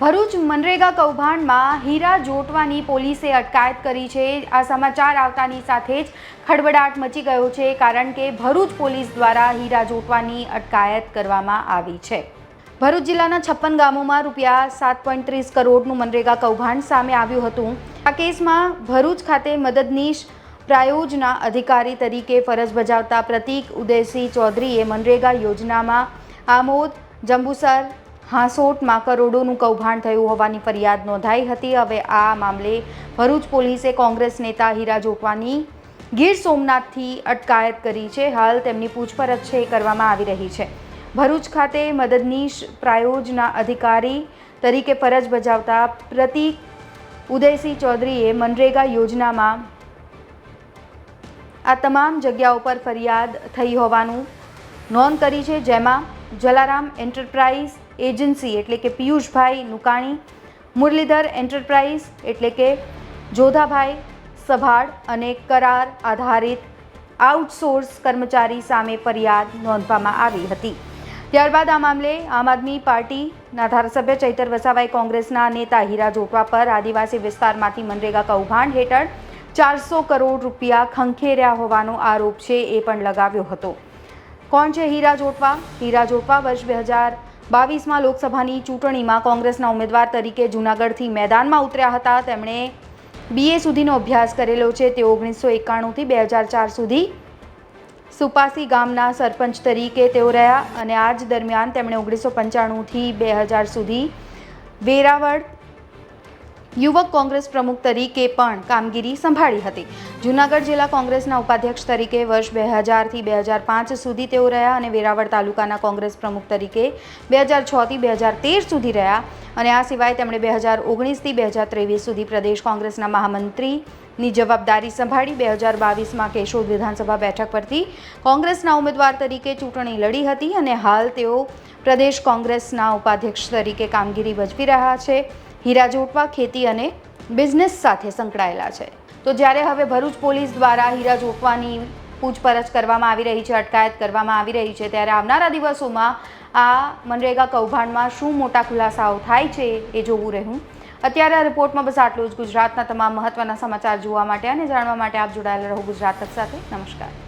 ભરૂચ મનરેગા કૌભાંડમાં હીરા જોટવાની પોલીસે અટકાયત કરી છે. આ સમાચાર આવતાની સાથે જ ખળબડાટ મચી ગયો છે, કારણ કે ભરૂચ પોલીસ દ્વારા હીરા જોટવાની અટકાયત કરવામાં આવી છે. ભરૂચ જિલ્લાના છપ્પન ગામોમાં રૂપિયા સાત પોઈન્ટ ત્રીસ કરોડનું મનરેગા કૌભાંડ સામે આવ્યું હતું. આ કેસમાં ભરૂચ ખાતે મદદનીશ પ્રાયોજના અધિકારી તરીકે ફરજ બજાવતા પ્રતીક ઉદયસિંહ ચૌધરીએ મનરેગા યોજનામાં આમોદ, જંબુસર હાંસોટમાં કરોડોનું કૌભાંડ થયું હોવાની ફરિયાદ નોંધાઈ હતી. હવે આ મામલે ભરૂચ પોલીસે કોંગ્રેસ નેતા હીરા જોટવાની ગીર સોમનાથથી અટકાયત કરી છે. હાલ તેમની પૂછપરછ છે કરવામાં આવી રહી છે. ભરૂચ ખાતે મદદનીશ પ્રાયોજના અધિકારી તરીકે ફરજ બજાવતા પ્રતિક ઉદયસિંહ ચૌધરીએ મનરેગા યોજનામાં આ તમામ જગ્યાઓ પર ફરિયાદ થઈ હોવાનું નોંધ કરી છે, જેમાં જલારામ એન્ટરપ્રાઇઝ એજન્સી એટલે કે પિયુષભાઈ નુકાણી, મુરલીધર એન્ટરપ્રાઇઝ એટલે કે જોધાભાઈ સભાડ અને કરાર આધારિત આઉટસોર્સ કર્મચારી સામે ફરિયાદ નોંધવામાં આવી હતી. ત્યારબાદ આ મામલે આમ આદમી પાર્ટીના ધારાસભ્ય ચૈતર વસાવાએ કોંગ્રેસના નેતા હીરા જોટવા પર આદિવાસી વિસ્તારમાંથી મનરેગા કૌભાંડ હેઠળ ચારસો કરોડ રૂપિયા ખંખેર્યા હોવાનો આરોપ છે એ પણ લગાવ્યો હતો. કોણ છે હીરા જોટવા? હીરા જોટવા વર્ષ બે હજાર બાવીસમાં લોકસભાની ચૂંટણીમાં કોંગ્રેસના ઉમેદવાર તરીકે જૂનાગઢથી મેદાનમાં ઉતર્યા હતા. તેમણે બીએ સુધીનો અભ્યાસ કરેલો છે. તે ઓગણીસો એકાણુંથી બે હજાર ચાર સુધી સુપાસી ગામના સરપંચ તરીકે તેઓ રહ્યા અને આ જ દરમિયાન તેમણે ઓગણીસો પંચાણુંથી બે હજાર સુધી વેરાવળ યુવક કોંગ્રેસ પ્રમુખ તરીકે પણ કામગીરી સંભાળી હતી. જૂનાગઢ જિલ્લા કોંગ્રેસના ઉપાધ્યક્ષ તરીકે વર્ષ બે હજારથી બે હજાર પાંચ સુધી તેઓ રહ્યા અને વેરાવળ તાલુકાના કોંગ્રેસ પ્રમુખ તરીકે બે હજાર છથી બે હજાર તેર સુધી રહ્યા. અને આ સિવાય તેમણે બે હજાર ઓગણીસથી બે હજાર ત્રેવીસ સુધી પ્રદેશ કોંગ્રેસના મહામંત્રીની જવાબદારી સંભાળી બે હજાર બાવીસમાં કેશોદ વિધાનસભા બેઠક પરથી કોંગ્રેસના ઉમેદવાર તરીકે ચૂંટણી લડી હતી અને હાલ તેઓ પ્રદેશ કોંગ્રેસના ઉપાધ્યક્ષ તરીકે કામગીરી ભજવી રહ્યા છે. હીરા જોટવા ખેતી અને બિઝનેસ સાથે સંકળાયેલા છે. તો જ્યારે હવે ભરૂચ પોલીસ દ્વારા હીરા જોટવાની પૂછપરછ કરવામાં આવી રહી છે, અટકાયત કરવામાં આવી રહી છે, ત્યારે આવનારા દિવસોમાં આ મનરેગા કૌભાંડમાં શું મોટા ખુલાસાઓ થાય છે એ જોવું રહ્યું. અત્યારે આ રિપોર્ટમાં બસ આટલું જ. ગુજરાતના તમામ મહત્ત્વના સમાચાર જોવા માટે અને જાણવા માટે આપ જોડાયેલા રહો ગુજરાત સાથે. નમસ્કાર.